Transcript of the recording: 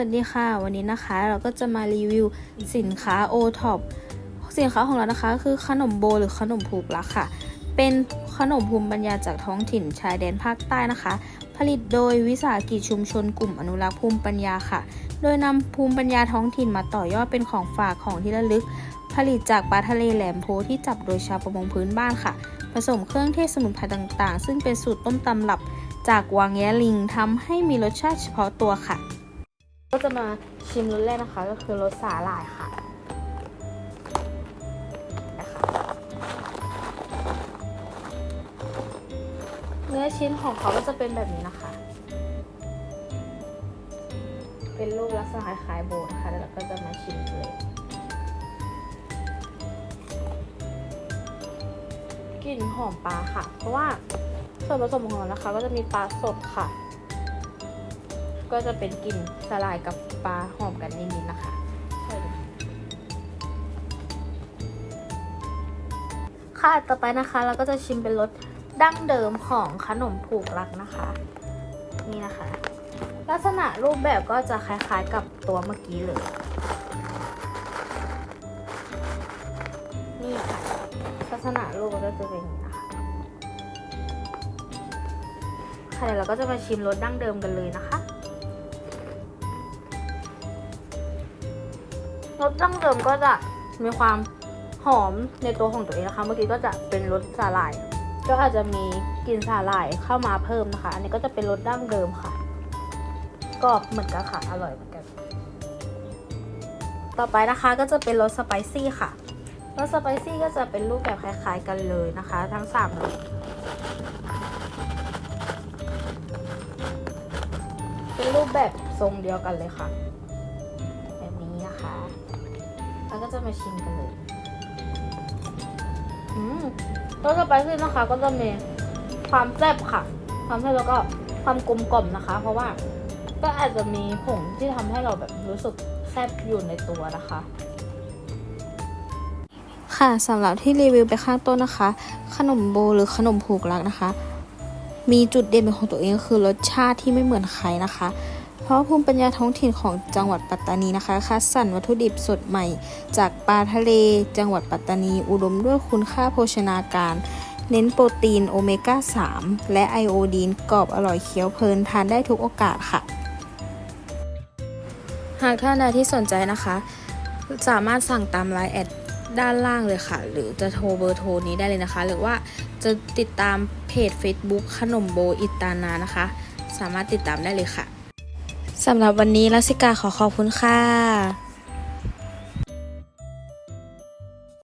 วัสดีค่ะ วันนี้นะคะเราก็จะมารีวิวสินค้า o t o p สินค้าของเรานะคะ คือขนมโบหรือขนมผูกลักค่ะ เป็นขนมภูมิปัญญาจากท้องถิ่นชายแดนภาคใต้นะคะ ผลิตโดยวิสาหกิจชุมชนกลุ่มอนุรักษ์ภูมิปัญญาค่ะ โดยนำภูมิปัญญาท้องถิ่นมาต่อยอดเป็นของฝากของที่ระลึก ผลิตจากปลาทะเลแหลมโพที่จับโดยชาวประมงพื้นบ้านค่ะ ผสมเครื่องเทศสมุนไพรต่างๆ ซึ่งเป็นสูตรต้มตำรับจากวางแยลิงทำให้มีรสชาติเฉพาะตัวค่ะ ก็จะมาชิมรสแรกนะคะ ก็คือรสสาหร่ายค่ะนะคะเนื้อชิ้นของเขาก็จะเป็นแบบนี้นะคะ เป็นรูปลักษณะคล้ายๆโบนะคะ แล้วเราก็จะมาชิมเลย กลิ่นหอมปลาค่ะ เพราะว่าส่วนผสมของเรานะคะ ก็จะมีปลาสดค่ะ ก็จะเป็นกลิ่นสลายกับปลาหอมกันนิดๆนะคะค่ะต่อไปนะคะเราก็จะชิมเป็นรสดั้งเดิมของขนมผูกรักนะคะ นี่นะคะ ลักษณะรูปแบบก็จะคล้ายๆกับตัวเมื่อกี้เลย นี่ค่ะลักษณะรูปก็จะเป็นอย่างนี้นะคะค่ะเดี๋ยวเราก็จะมาชิมรสดั้งเดิมกันเลยนะคะ รสดั้งเดิมก็จะมีความหอมในตัวของตัวเองนะคะ เมื่อกี้ก็จะเป็นรสสาหร่าย ก็อาจจะมีกลิ่นสาหร่ายเข้ามาเพิ่มนะคะ อันนี้ก็จะเป็นรสดั้งเดิมค่ะกรอบเหมือนกันค่ะอร่อยเหมือนกัน ต่อไปนะคะก็จะเป็นรสสไปซี่ค่ะรสสไปซี่ก็จะเป็นรูปแบบคล้าย ๆ กันเลยนะคะ ทั้งสามรสเป็นรูปแบบทรงเดียวกันเลยค่ะ จะมาชิมกันเลยอืมรสสไปซี่นะคะ ก็จะมีความแซ่บค่ะ ความแซ่บแล้วก็ความกลมกล่อมนะคะ เพราะว่าก็อาจจะมีผงที่ทำให้เราแบบรู้สึกแซ่บอยู่ในตัวนะคะ ค่ะสำหรับที่รีวิวไปข้างต้นนะคะ ขนมโบหรือขนมผูกรักนะคะ มีจุดเด่นเป็นของตัวเองคือรสชาติที่ไม่เหมือนใครนะคะเพ ราะภูมิปัญญาท้องถิ่นของจังหวัดปัตตานีนะคะคัดสรรวัตถุดิบสดใหม่ จากปลาทะเล จังหวัดปัตตานี อุดมด้วยคุณค่าโภชนาการ เน้นโปรตีนโอเมก้า 3 และไอโอดีนกรอบอร่อยเคี้ยวเพลินทานได้ทุกโอกาสค่ะ หากท่านใดที่สนใจนะคะ สามารถสั่งตามไลน์แอดด้านล่างเลยค่ะ หรือจะโทรเบอร์โทรนี้ได้เลยนะคะ หรือว่าจะติดตามเพจ Facebook ขนมโบอิตานานะคะ สามารถติดตามได้เลยค่ะ สำหรับวันนี้ลักษิกาขอขอบคุณค่ะ